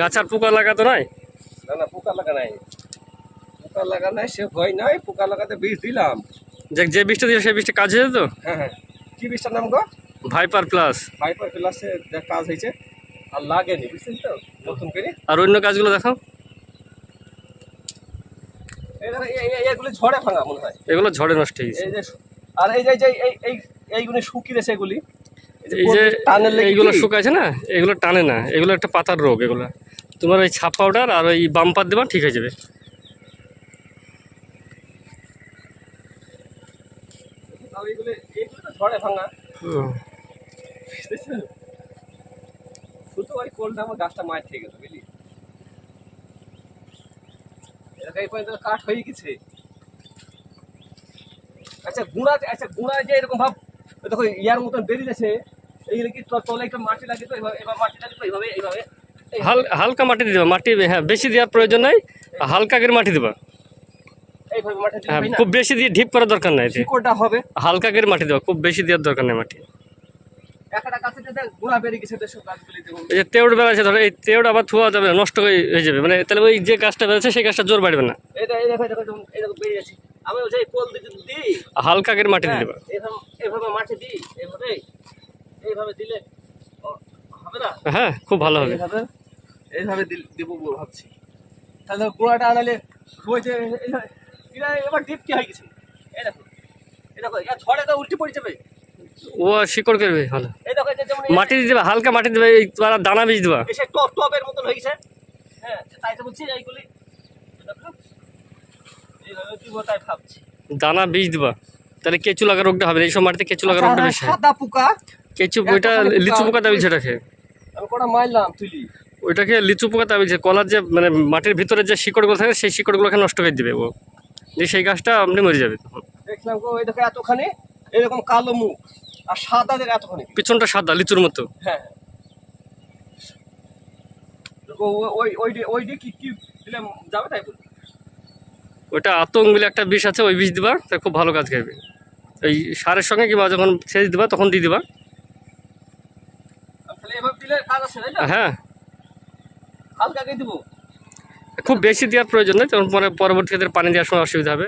গাছার পোকা লাগাতো নাই? না না পোকা লাগা নাই। পোকা লাগা নাই সে ভয় নাই পোকা লাগাতে বিষ দিলাম। যে যে বৃষ্টি দিয়ে সেই বৃষ্টি কাজ হয়ে যেত হ্যাঁ হ্যাঁ। কি বিষটার নাম গো? Viper plus. ভাইপার ক্লাসে যা কাজ হয়েছে আর লাগেনি বুঝছেন তো? নতুন করে। আর অন্য কাজগুলো দেখাও। এই- ঝড়ে ভাঙা মনে হয়। এগুলো ঝড়ে নষ্ট হয়ে গেছে। আর এই যে এই এইগুলি শুকিয়েছে এগুলি। এই যে এইগুলো? শুকাইছে না এগুলো টানে না এগুলো একটা পাতার রোগ এগুলো। তোমার ওই ছাপ পাউডার আর ওই বাম্পার দেবা ঠিক হয়ে যাবে। ঝড়ে ভাঙা। শুধু ওই কোলটা আমার গাছটা মায়ের থেকে গেল বুঝলি? এলাকা এই পর্যন্ত কাঠ হয়ে গেছে। আচ্ছা গুঁড়া আচ্ছা গুঁড়া যে এরকম ভাব দেখো ইয়ার মতন বেরিয়ে যাচ্ছে। এইগুলো কি তলে একটা মাটি লাগে তো এইভাবে এবার মাটি লাগে তো এইভাবে এইভাবে। হালকা মাটি দিবা মাটি হ্যাঁ বেশি দেওয়ার প্রয়োজন নাই হালকা করে মাটি দিবা। হ্যাঁ? খুব বেশি দিয়ে ঢিপ করার দরকার নাই হালকা করে মাটি দেওয়া খুব বেশি দেওয়ার দরকার নেই মাটি। এই যে তেউড় বেড়াচ্ছে ধরো এই তেউড় আবার থুয়া যাবে নষ্ট হয়ে যাবে। মানে তাহলে ওই যে গাছটা বেড়েছে সেই গাছটা জোর বাড়বে না। হালকা করে মাটি হ্যাঁ, এভাবে মাটি দিই এভাবে এইভাবে দিলে হবে না? হ্যাঁ খুব ভালো হবে। এইভাবে দিব ভাবছি। তাহলে গোড়াটা আনালে এবার ডিপ কি হয়ে গেছে? এই দেখো এই দেখো ঝড়ে তো উল্টে পড়ে যাবে। ও শিকড় করবে ভালো এই দেখো এটা যেমন মাটি দিয়ে দেবা হালকা মাটি দেবে এই তোমার দানা বীজ দেবা। এসে টপ টপের মতন হয়ে হ্যাঁ তাই তো বলছি এইগুলি দেখো তাই ভাবছি। দানা বীজ দিবা। তাহলে কেঁচু লাগা রোগটা হবে না। এইসব মাটিতে কেঁচু লাগা রোগটা বেশি সাদা পোকা। কেঁচু ওইটা লিচু পোকা। দাবি সেটাকে আমি কটা মারলাম তুলি। ওইটাকে লিচু পোকা দাবি কলার যে মানে মাটির ভিতরে যে শিকড়গুলো থাকে সেই শিকড়গুলোকে নষ্ট করে দিবে ও। দিয়ে সেই গাছটা আপনি মরে যাবে। তখন দেখলাম দেখো এতখানি এরকম কালো মুখ। আর সাদা এতখানি পিছনটা সাদা লিচুর মতো। হ্যাঁ। ওই ওই ওই ডি কি কি দিলে যাবে তাই ওইটা আতঙ্ক বলে একটা বিষ আছে ওই বিষ দিবা তা খুব ভালো কাজ খাবে এই সারের সঙ্গে কিংবা যখন সেচ দিবা তখন দিয়ে দিবা। হ্যাঁ। হালকা দিয়ে দিব। খুব বেশি দেওয়ার প্রয়োজন নেই তখন পরে পরবর্তী ক্ষেত্রে পানি দেওয়ার সময় অসুবিধা হবে।